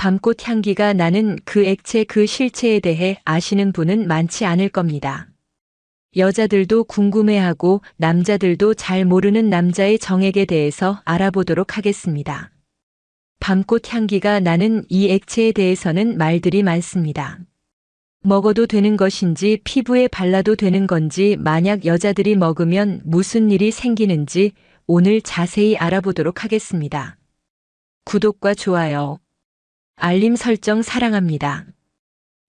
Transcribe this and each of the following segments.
밤꽃 향기가 나는 그 액체 그 실체에 대해 아시는 분은 많지 않을 겁니다. 여자들도 궁금해하고 남자들도 잘 모르는 남자의 정액에 대해서 알아보도록 하겠습니다. 밤꽃 향기가 나는 이 액체에 대해서는 말들이 많습니다. 먹어도 되는 것인지 피부에 발라도 되는 건지 만약 여자들이 먹으면 무슨 일이 생기는지 오늘 자세히 알아보도록 하겠습니다. 구독과 좋아요, 알림 설정 사랑합니다.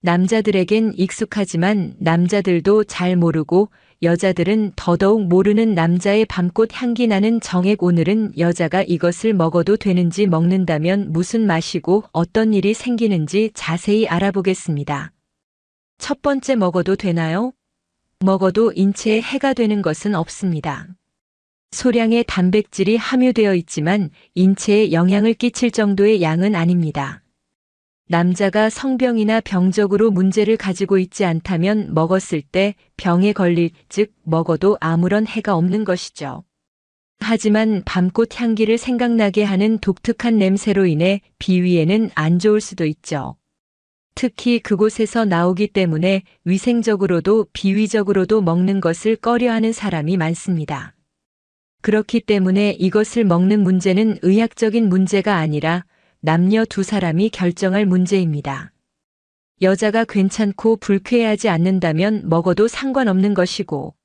남자들에겐 익숙하지만 남자들도 잘 모르고 여자들은 더더욱 모르는 남자의 밤꽃 향기 나는 정액 오늘은 여자가 이것을 먹어도 되는지 먹는다면 무슨 맛이고 어떤 일이 생기는지 자세히 알아보겠습니다. 첫 번째 먹어도 되나요? 먹어도 인체에 해가 되는 것은 없습니다. 소량의 단백질이 함유되어 있지만 인체에 영향을 끼칠 정도의 양은 아닙니다. 남자가 성병이나 병적으로 문제를 가지고 있지 않다면 먹었을 때 병에 걸릴 즉 먹어도 아무런 해가 없는 것이죠. 하지만 밤꽃 향기를 생각나게 하는 독특한 냄새로 인해 비위에는 안 좋을 수도 있죠. 특히 그곳에서 나오기 때문에 위생적으로도 비위적으로도 먹는 것을 꺼려하는 사람이 많습니다. 그렇기 때문에 이것을 먹는 문제는 의학적인 문제가 아니라 남녀 두 사람이 결정할 문제입니다. 여자가 괜찮고 불쾌해하지 않는다면 먹어도 상관없는 것이고,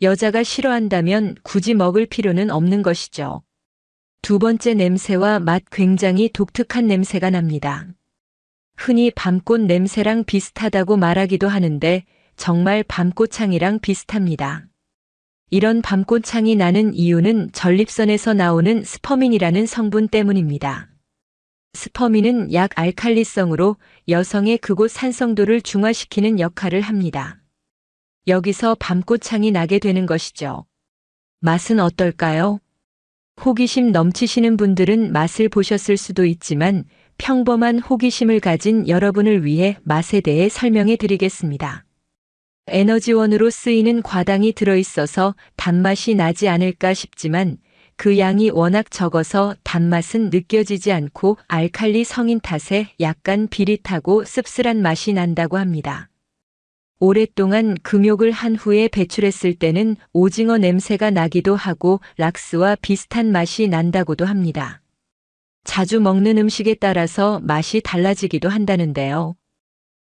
여자가 싫어한다면 굳이 먹을 필요는 없는 것이죠. 두 번째 냄새와 맛 굉장히 독특한 냄새가 납니다. 흔히 밤꽃 냄새랑 비슷하다고 말하기도 하는데 정말 밤꽃향이랑 비슷합니다. 이런 밤꽃향이 나는 이유는 전립선에서 나오는 스퍼민이라는 성분 때문입니다. 스퍼민은 약 알칼리성으로 여성의 그곳 산성도를 중화시키는 역할을 합니다. 여기서 밤꽃향이 나게 되는 것이죠. 맛은 어떨까요? 호기심 넘치시는 분들은 맛을 보셨을 수도 있지만 평범한 호기심을 가진 여러분을 위해 맛에 대해 설명해 드리겠습니다. 에너지원으로 쓰이는 과당이 들어있어서 단맛이 나지 않을까 싶지만 그 양이 워낙 적어서 단맛은 느껴지지 않고 알칼리 성인 탓에 약간 비릿하고 씁쓸한 맛이 난다고 합니다. 오랫동안 금욕을 한 후에 배출했을 때는 오징어 냄새가 나기도 하고 락스와 비슷한 맛이 난다고도 합니다. 자주 먹는 음식에 따라서 맛이 달라지기도 한다는데요.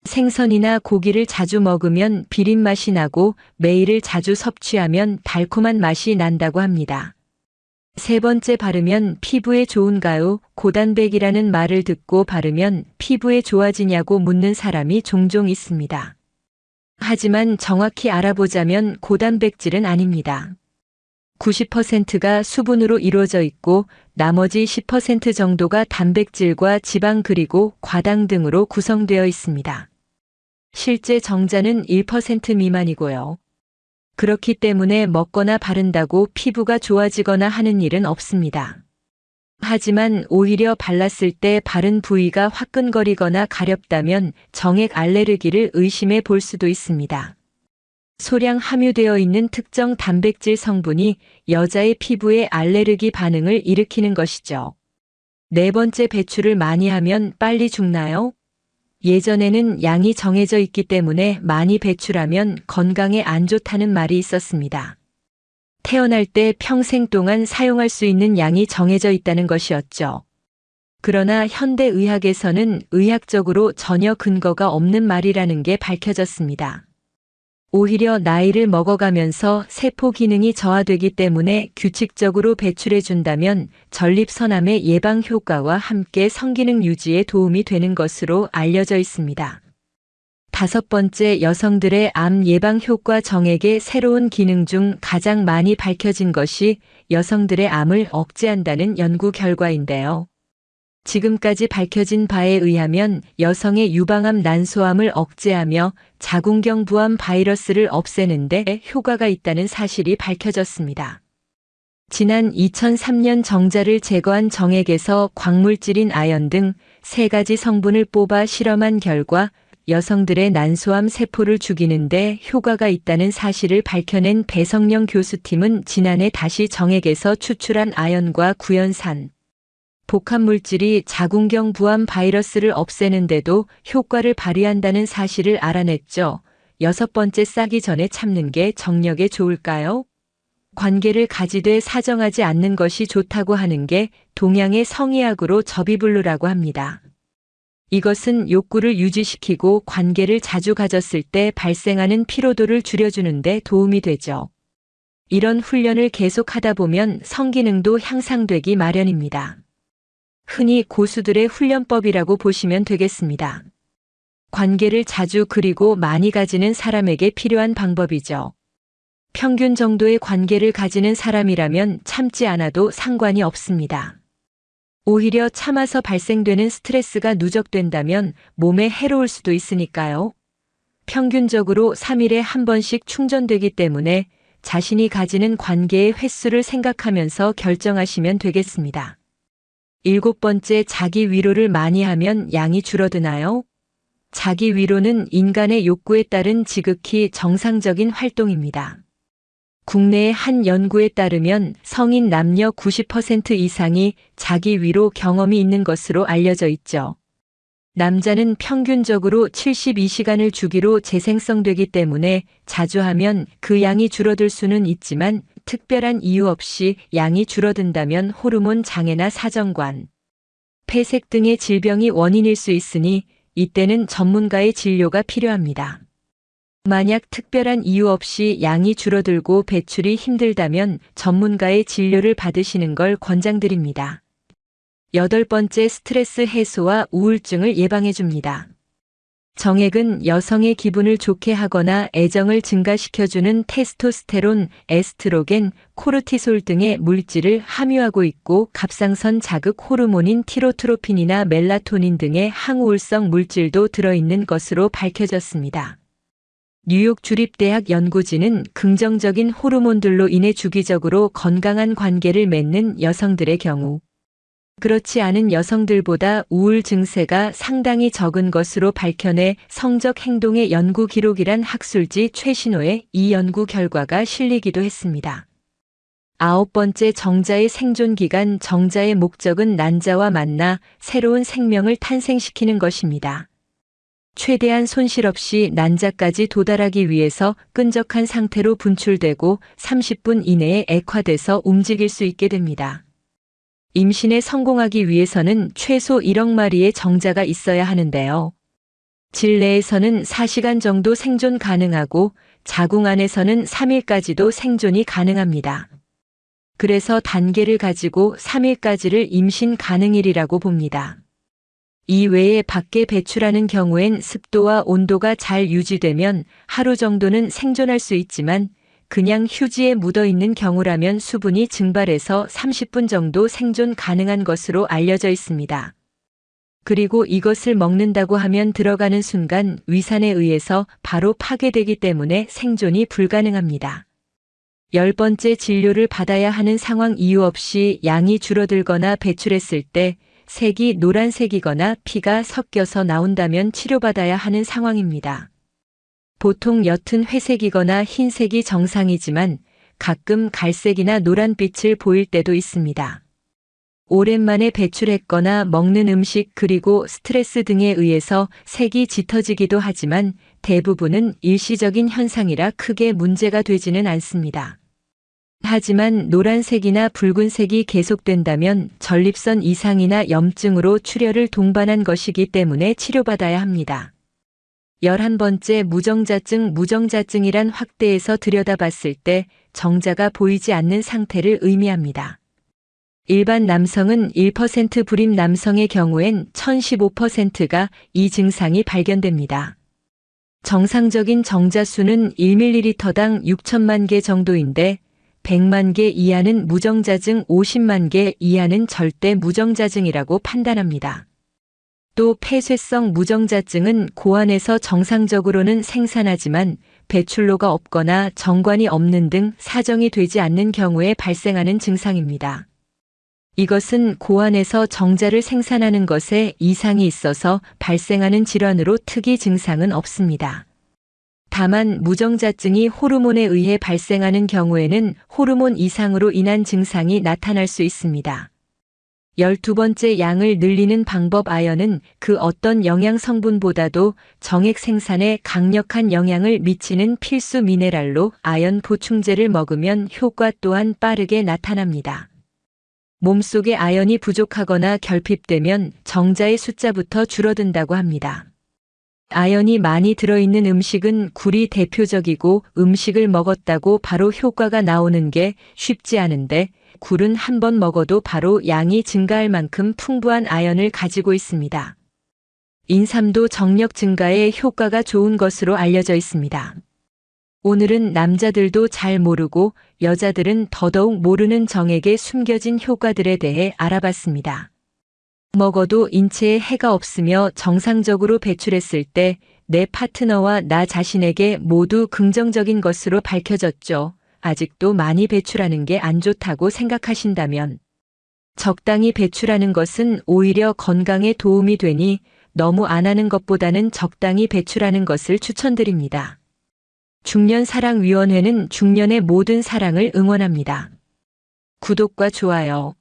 생선이나 고기를 자주 먹으면 비린 맛이 나고 매일을 자주 섭취하면 달콤한 맛이 난다고 합니다. 세 번째 바르면 피부에 좋은가요? 고단백이라는 말을 듣고 바르면 피부에 좋아지냐고 묻는 사람이 종종 있습니다. 하지만 정확히 알아보자면 고단백질은 아닙니다. 90%가 수분으로 이루어져 있고 나머지 10% 정도가 단백질과 지방 그리고 과당 등으로 구성되어 있습니다. 실제 정자는 1% 미만이고요. 그렇기 때문에 먹거나 바른다고 피부가 좋아지거나 하는 일은 없습니다. 하지만 오히려 발랐을 때 바른 부위가 화끈거리거나 가렵다면 정액 알레르기를 의심해 볼 수도 있습니다. 소량 함유되어 있는 특정 단백질 성분이 여자의 피부에 알레르기 반응을 일으키는 것이죠. 네 번째 배출을 많이 하면 빨리 죽나요? 예전에는 양이 정해져 있기 때문에 많이 배출하면 건강에 안 좋다는 말이 있었습니다. 태어날 때 평생 동안 사용할 수 있는 양이 정해져 있다는 것이었죠. 그러나 현대 의학에서는 의학적으로 전혀 근거가 없는 말이라는 게 밝혀졌습니다. 오히려 나이를 먹어가면서 세포 기능이 저하되기 때문에 규칙적으로 배출해 준다면 전립선암의 예방 효과와 함께 성기능 유지에 도움이 되는 것으로 알려져 있습니다. 다섯 번째 여성들의 암 예방 효과 정액의 새로운 기능 중 가장 많이 밝혀진 것이 여성들의 암을 억제한다는 연구 결과인데요. 지금까지 밝혀진 바에 의하면 여성의 유방암 난소암을 억제하며 자궁경 부암 바이러스를 없애는데 효과가 있다는 사실이 밝혀졌습니다. 지난 2003년 정자를 제거한 정액에서 광물질인 아연 등 세 가지 성분을 뽑아 실험한 결과 여성들의 난소암 세포를 죽이는데 효과가 있다는 사실을 밝혀낸 배성령 교수팀은 지난해 다시 정액에서 추출한 아연과 구연산, 복합물질이 자궁경 부암 바이러스를 없애는데도 효과를 발휘한다는 사실을 알아냈죠. 여섯 번째 싸기 전에 참는 게 정력에 좋을까요? 관계를 가지되 사정하지 않는 것이 좋다고 하는 게 동양의 성의학으로 접이불루라고 합니다. 이것은 욕구를 유지시키고 관계를 자주 가졌을 때 발생하는 피로도를 줄여주는데 도움이 되죠. 이런 훈련을 계속하다 보면 성기능도 향상되기 마련입니다. 흔히 고수들의 훈련법이라고 보시면 되겠습니다. 관계를 자주 그리고 많이 가지는 사람에게 필요한 방법이죠. 평균 정도의 관계를 가지는 사람이라면 참지 않아도 상관이 없습니다. 오히려 참아서 발생되는 스트레스가 누적된다면 몸에 해로울 수도 있으니까요. 평균적으로 3일에 한 번씩 충전되기 때문에 자신이 가지는 관계의 횟수를 생각하면서 결정하시면 되겠습니다. 일곱 번째, 자기 위로를 많이 하면 양이 줄어드나요? 자기 위로는 인간의 욕구에 따른 지극히 정상적인 활동입니다. 국내의 한 연구에 따르면 성인 남녀 90% 이상이 자기 위로 경험이 있는 것으로 알려져 있죠. 남자는 평균적으로 72시간을 주기로 재생성되기 때문에 자주 하면 그 양이 줄어들 수는 있지만 특별한 이유 없이 양이 줄어든다면 호르몬 장애나 사정관, 폐색 등의 질병이 원인일 수 있으니 이때는 전문가의 진료가 필요합니다. 만약 특별한 이유 없이 양이 줄어들고 배출이 힘들다면 전문가의 진료를 받으시는 걸 권장드립니다. 여덟 번째 스트레스 해소와 우울증을 예방해 줍니다. 정액은 여성의 기분을 좋게 하거나 애정을 증가시켜주는 테스토스테론, 에스트로겐, 코르티솔 등의 물질을 함유하고 있고 갑상선 자극 호르몬인 티로트로핀이나 멜라토닌 등의 항우울성 물질도 들어있는 것으로 밝혀졌습니다. 뉴욕 주립대학 연구진은 긍정적인 호르몬들로 인해 주기적으로 건강한 관계를 맺는 여성들의 경우 그렇지 않은 여성들보다 우울 증세가 상당히 적은 것으로 밝혀내 성적 행동의 연구 기록이란 학술지 최신호에 이 연구 결과가 실리기도 했습니다. 아홉 번째 정자의 생존 기간 정자의 목적은 난자와 만나 새로운 생명을 탄생시키는 것입니다. 최대한 손실 없이 난자까지 도달하기 위해서 끈적한 상태로 분출되고 30분 이내에 액화돼서 움직일 수 있게 됩니다. 임신에 성공하기 위해서는 최소 1억 마리의 정자가 있어야 하는데요. 질 내에서는 4시간 정도 생존 가능하고 자궁 안에서는 3일까지도 생존이 가능합니다. 그래서 단계를 가지고 3일까지를 임신 가능일이라고 봅니다. 이 외에 밖에 배출하는 경우엔 습도와 온도가 잘 유지되면 하루 정도는 생존할 수 있지만 그냥 휴지에 묻어 있는 경우라면 수분이 증발해서 30분 정도 생존 가능한 것으로 알려져 있습니다. 그리고 이것을 먹는다고 하면 들어가는 순간 위산에 의해서 바로 파괴되기 때문에 생존이 불가능합니다. 열 번째 진료를 받아야 하는 상황 이유 없이 양이 줄어들거나 배출했을 때 색이 노란색이거나 피가 섞여서 나온다면 치료받아야 하는 상황입니다. 보통 옅은 회색이거나 흰색이 정상이지만 가끔 갈색이나 노란빛을 보일 때도 있습니다. 오랜만에 배출했거나 먹는 음식 그리고 스트레스 등에 의해서 색이 짙어지기도 하지만 대부분은 일시적인 현상이라 크게 문제가 되지는 않습니다. 하지만 노란색이나 붉은색이 계속된다면 전립선 이상이나 염증으로 출혈을 동반한 것이기 때문에 치료받아야 합니다. 11번째 무정자증 무정자증이란 확대해서 들여다봤을 때 정자가 보이지 않는 상태를 의미합니다. 일반 남성은 1% 불임 남성의 경우엔 1015%가 이 증상이 발견됩니다. 정상적인 정자 수는 1ml당 6천만 개 정도인데 100만 개 이하는 무정자증 50만 개 이하는 절대 무정자증이라고 판단합니다. 또 폐쇄성 무정자증은 고안에서 정상적으로는 생산하지만 배출로가 없거나 정관이 없는 등 사정이 되지 않는 경우에 발생하는 증상입니다. 이것은 고안에서 정자를 생산하는 것에 이상이 있어서 발생하는 질환으로 특이 증상은 없습니다. 다만 무정자증이 호르몬에 의해 발생하는 경우에는 호르몬 이상으로 인한 증상이 나타날 수 있습니다. 12번째 양을 늘리는 방법 아연은 그 어떤 영양 성분보다도 정액 생산에 강력한 영향을 미치는 필수 미네랄로 아연 보충제를 먹으면 효과 또한 빠르게 나타납니다. 몸속에 아연이 부족하거나 결핍되면 정자의 숫자부터 줄어든다고 합니다. 아연이 많이 들어있는 음식은 굴이 대표적이고 음식을 먹었다고 바로 효과가 나오는 게 쉽지 않은데 굴은 한 번 먹어도 바로 양이 증가할 만큼 풍부한 아연을 가지고 있습니다. 인삼도 정력 증가에 효과가 좋은 것으로 알려져 있습니다. 오늘은 남자들도 잘 모르고 여자들은 더더욱 모르는 정액에 숨겨진 효과들에 대해 알아봤습니다. 먹어도 인체에 해가 없으며 정상적으로 배출했을 때 내 파트너와 나 자신에게 모두 긍정적인 것으로 밝혀졌죠. 아직도 많이 배출하는 게 안 좋다고 생각하신다면 적당히 배출하는 것은 오히려 건강에 도움이 되니 너무 안 하는 것보다는 적당히 배출하는 것을 추천드립니다. 중년사랑위원회는 중년의 모든 사랑을 응원합니다. 구독과 좋아요,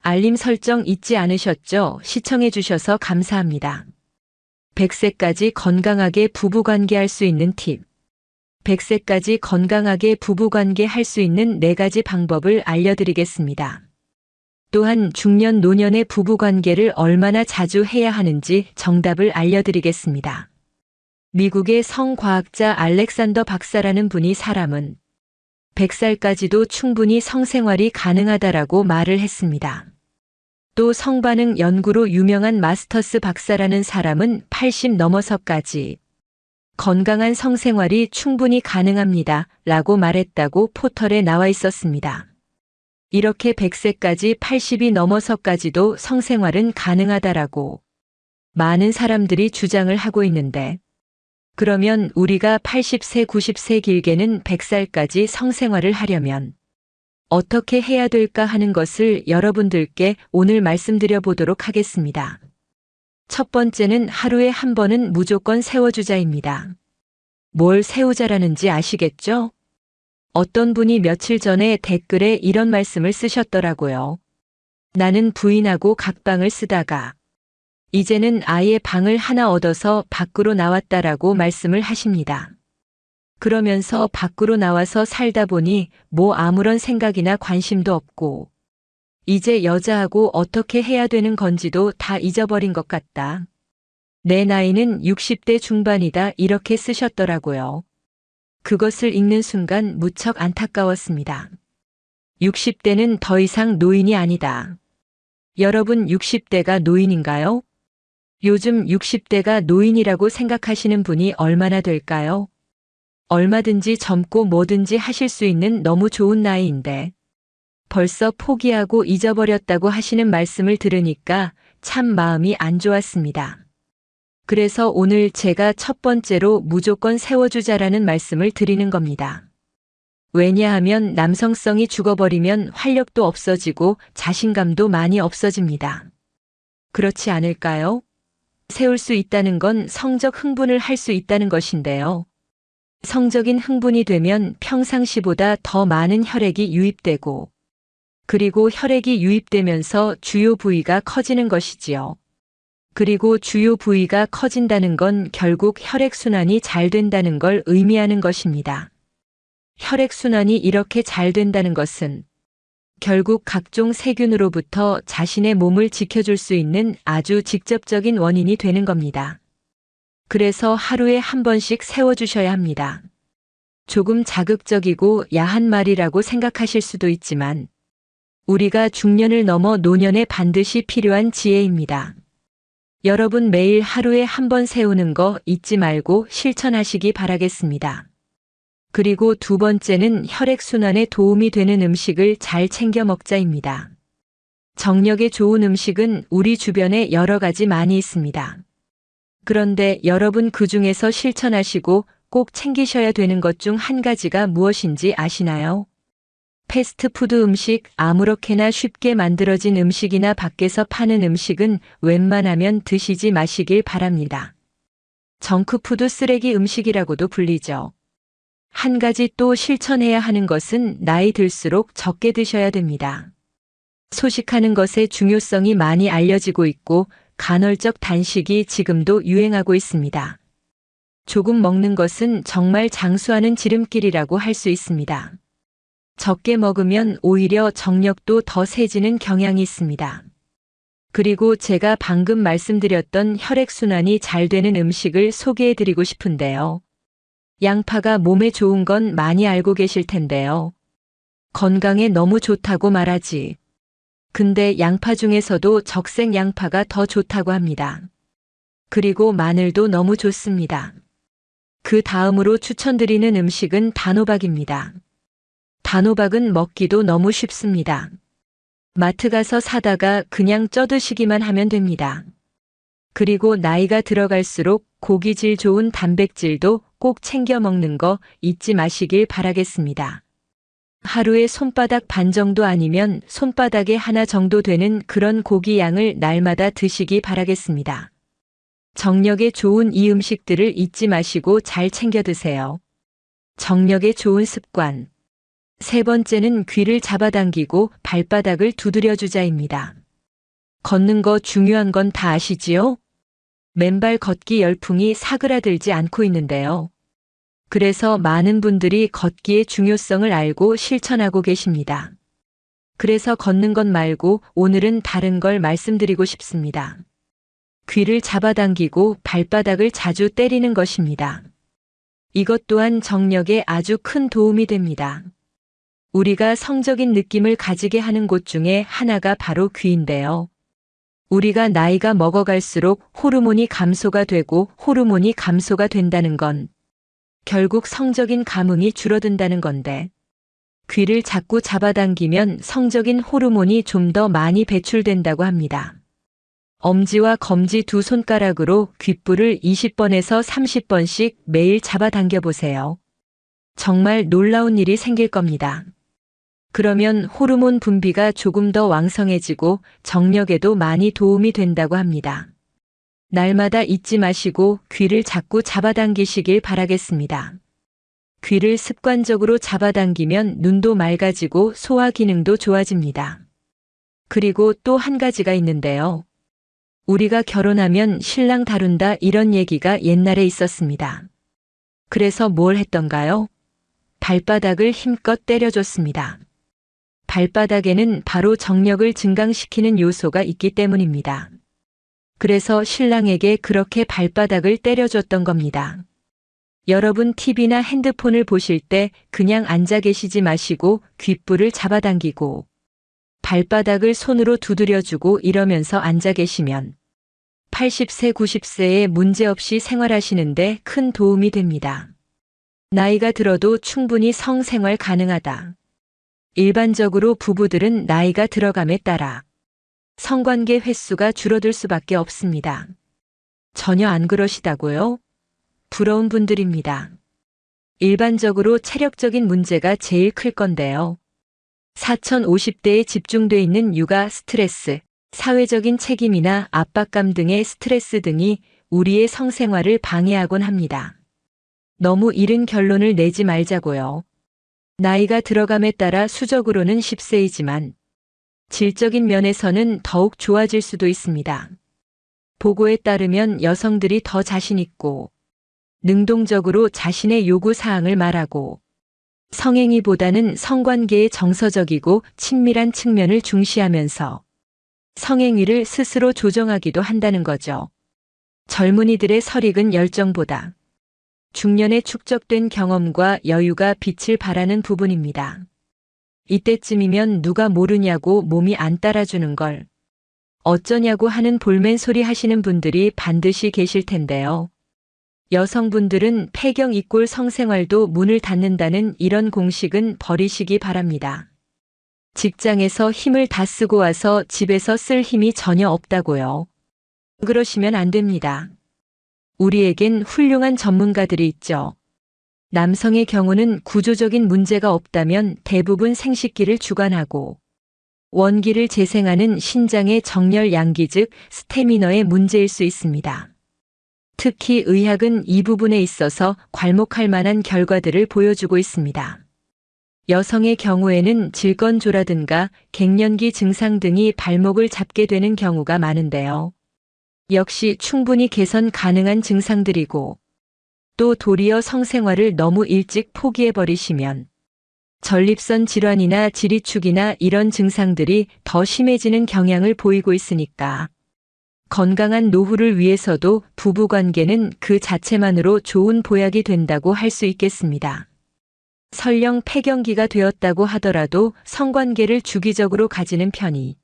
알림 설정 잊지 않으셨죠? 시청해주셔서 감사합니다. 100세까지 건강하게 부부관계 할 수 있는 팁. 100세까지 건강하게 부부관계 할 수 있는 4가지 방법을 알려드리겠습니다. 또한 중년 노년의 부부관계를 얼마나 자주 해야 하는지 정답을 알려드리겠습니다. 미국의 성과학자 알렉산더 박사라는 분이 사람은 100살까지도 충분히 성생활이 가능하다라고 말을 했습니다. 또 성반응 연구로 유명한 마스터스 박사라는 사람은 80 넘어서까지 건강한 성생활이 충분히 가능합니다. 라고 말했다고 포털에 나와 있었습니다. 이렇게 100세까지 80이 넘어서까지도 성생활은 가능하다라고 많은 사람들이 주장을 하고 있는데 그러면 우리가 80세, 90세 길게는 100살까지 성생활을 하려면 어떻게 해야 될까 하는 것을 여러분들께 오늘 말씀드려 보도록 하겠습니다. 첫 번째는 하루에 한 번은 무조건 세워주자입니다. 뭘 세우자라는지 아시겠죠? 어떤 분이 며칠 전에 댓글에 이런 말씀을 쓰셨더라고요. 나는 부인하고 각방을 쓰다가 이제는 아예 방을 하나 얻어서 밖으로 나왔다라고 말씀을 하십니다. 그러면서 밖으로 나와서 살다 보니 뭐 아무런 생각이나 관심도 없고 이제 여자하고 어떻게 해야 되는 건지도 다 잊어버린 것 같다. 내 나이는 60대 중반이다 이렇게 쓰셨더라고요. 그것을 읽는 순간 무척 안타까웠습니다. 60대는 더 이상 노인이 아니다. 여러분 60대가 노인인가요? 요즘 60대가 노인이라고 생각하시는 분이 얼마나 될까요? 얼마든지 젊고 뭐든지 하실 수 있는 너무 좋은 나이인데 벌써 포기하고 잊어버렸다고 하시는 말씀을 들으니까 참 마음이 안 좋았습니다. 그래서 오늘 제가 첫 번째로 무조건 세워주자라는 말씀을 드리는 겁니다. 왜냐하면 남성성이 죽어버리면 활력도 없어지고 자신감도 많이 없어집니다. 그렇지 않을까요? 세울 수 있다는 건 성적 흥분을 할 수 있다는 것인데요. 성적인 흥분이 되면 평상시보다 더 많은 혈액이 유입되고, 그리고 혈액이 유입되면서 주요 부위가 커지는 것이지요. 그리고 주요 부위가 커진다는 건 결국 혈액순환이 잘 된다는 걸 의미하는 것입니다. 혈액순환이 이렇게 잘 된다는 것은 결국 각종 세균으로부터 자신의 몸을 지켜줄 수 있는 아주 직접적인 원인이 되는 겁니다. 그래서 하루에 한 번씩 세워주셔야 합니다. 조금 자극적이고 야한 말이라고 생각하실 수도 있지만 우리가 중년을 넘어 노년에 반드시 필요한 지혜입니다. 여러분 매일 하루에 한 번 세우는 거 잊지 말고 실천하시기 바라겠습니다. 그리고 두 번째는 혈액순환에 도움이 되는 음식을 잘 챙겨 먹자입니다. 정력에 좋은 음식은 우리 주변에 여러 가지 많이 있습니다. 그런데 여러분 그 중에서 실천하시고 꼭 챙기셔야 되는 것 중 한 가지가 무엇인지 아시나요? 패스트푸드 음식, 아무렇게나 쉽게 만들어진 음식이나 밖에서 파는 음식은 웬만하면 드시지 마시길 바랍니다. 정크푸드 쓰레기 음식이라고도 불리죠. 한 가지 또 실천해야 하는 것은 나이 들수록 적게 드셔야 됩니다. 소식하는 것의 중요성이 많이 알려지고 있고 간헐적 단식이 지금도 유행하고 있습니다. 조금 먹는 것은 정말 장수하는 지름길이라고 할 수 있습니다. 적게 먹으면 오히려 정력도 더 세지는 경향이 있습니다. 그리고 제가 방금 말씀드렸던 혈액순환이 잘 되는 음식을 소개해 드리고 싶은데요. 양파가 몸에 좋은 건 많이 알고 계실 텐데요. 건강에 너무 좋다고 말하지. 근데 양파 중에서도 적색 양파가 더 좋다고 합니다. 그리고 마늘도 너무 좋습니다. 그 다음으로 추천드리는 음식은 단호박입니다. 단호박은 먹기도 너무 쉽습니다. 마트 가서 사다가 그냥 쪄드시기만 하면 됩니다. 그리고 나이가 들어갈수록 고기질 좋은 단백질도 꼭 챙겨 먹는 거 잊지 마시길 바라겠습니다. 하루에 손바닥 반 정도 아니면 손바닥에 하나 정도 되는 그런 고기 양을 날마다 드시기 바라겠습니다. 정력에 좋은 이 음식들을 잊지 마시고 잘 챙겨 드세요. 정력에 좋은 습관. 세 번째는 귀를 잡아당기고 발바닥을 두드려 주자입니다. 걷는 거 중요한 건 다 아시지요? 맨발 걷기 열풍이 사그라들지 않고 있는데요. 그래서 많은 분들이 걷기의 중요성을 알고 실천하고 계십니다. 그래서 걷는 것 말고 오늘은 다른 걸 말씀드리고 싶습니다. 귀를 잡아당기고 발바닥을 자주 때리는 것입니다. 이것 또한 정력에 아주 큰 도움이 됩니다. 우리가 성적인 느낌을 가지게 하는 곳 중에 하나가 바로 귀인데요. 우리가 나이가 먹어갈수록 호르몬이 감소가 되고 호르몬이 감소가 된다는 건 결국 성적인 감흥이 줄어든다는 건데 귀를 자꾸 잡아당기면 성적인 호르몬이 좀 더 많이 배출된다고 합니다. 엄지와 검지 두 손가락으로 귓불을 20번에서 30번씩 매일 잡아당겨 보세요. 정말 놀라운 일이 생길 겁니다. 그러면 호르몬 분비가 조금 더 왕성해지고 정력에도 많이 도움이 된다고 합니다. 날마다 잊지 마시고 귀를 자꾸 잡아당기시길 바라겠습니다. 귀를 습관적으로 잡아당기면 눈도 맑아지고 소화 기능도 좋아집니다. 그리고 또 한 가지가 있는데요. 우리가 결혼하면 신랑 다룬다 이런 얘기가 옛날에 있었습니다. 그래서 뭘 했던가요? 발바닥을 힘껏 때려줬습니다. 발바닥에는 바로 정력을 증강시키는 요소가 있기 때문입니다. 그래서 신랑에게 그렇게 발바닥을 때려줬던 겁니다. 여러분 TV나 핸드폰을 보실 때 그냥 앉아 계시지 마시고 귓불을 잡아당기고 발바닥을 손으로 두드려주고 이러면서 앉아 계시면 80세, 90세에 문제없이 생활하시는데 큰 도움이 됩니다. 나이가 들어도 충분히 성생활 가능하다. 일반적으로 부부들은 나이가 들어감에 따라 성관계 횟수가 줄어들 수밖에 없습니다. 전혀 안 그러시다고요? 부러운 분들입니다. 일반적으로 체력적인 문제가 제일 클 건데요. 4050대에 집중돼 있는 육아 스트레스, 사회적인 책임이나 압박감 등의 스트레스 등이 우리의 성생활을 방해하곤 합니다. 너무 이른 결론을 내지 말자고요. 나이가 들어감에 따라 수적으로는 10세이지만 질적인 면에서는 더욱 좋아질 수도 있습니다. 보고에 따르면 여성들이 더 자신있고 능동적으로 자신의 요구 사항을 말하고 성행위보다는 성관계의 정서적이고 친밀한 측면을 중시하면서 성행위를 스스로 조정하기도 한다는 거죠. 젊은이들의 설익은 열정보다 중년에 축적된 경험과 여유가 빛을 발하는 부분입니다. 이때쯤이면 누가 모르냐고 몸이 안 따라주는 걸 어쩌냐고 하는 볼멘 소리 하시는 분들이 반드시 계실 텐데요. 여성분들은 폐경 이꼴 성생활도 문을 닫는다는 이런 공식은 버리시기 바랍니다. 직장에서 힘을 다 쓰고 와서 집에서 쓸 힘이 전혀 없다고요. 그러시면 안 됩니다. 우리에겐 훌륭한 전문가들이 있죠. 남성의 경우는 구조적인 문제가 없다면 대부분 생식기를 주관하고 원기를 재생하는 신장의 정렬 양기 즉 스태미너의 문제일 수 있습니다. 특히 의학은 이 부분에 있어서 괄목할 만한 결과들을 보여주고 있습니다. 여성의 경우에는 질건조라든가 갱년기 증상 등이 발목을 잡게 되는 경우가 많은데요. 역시 충분히 개선 가능한 증상들이고 또 도리어 성생활을 너무 일찍 포기해버리시면 전립선 질환이나 지리축이나 이런 증상들이 더 심해지는 경향을 보이고 있으니까 건강한 노후를 위해서도 부부 관계는 그 자체만으로 좋은 보약이 된다고 할 수 있겠습니다. 설령 폐경기가 되었다고 하더라도 성관계를 주기적으로 가지는 편이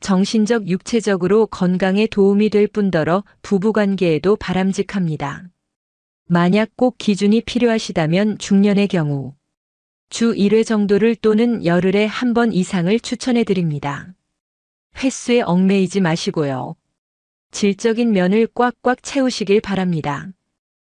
정신적, 육체적으로 건강에 도움이 될 뿐더러 부부 관계에도 바람직합니다. 만약 꼭 기준이 필요하시다면 중년의 경우 주 1회 정도를 또는 열흘에 한 번 이상을 추천해 드립니다. 횟수에 얽매이지 마시고요. 질적인 면을 꽉꽉 채우시길 바랍니다.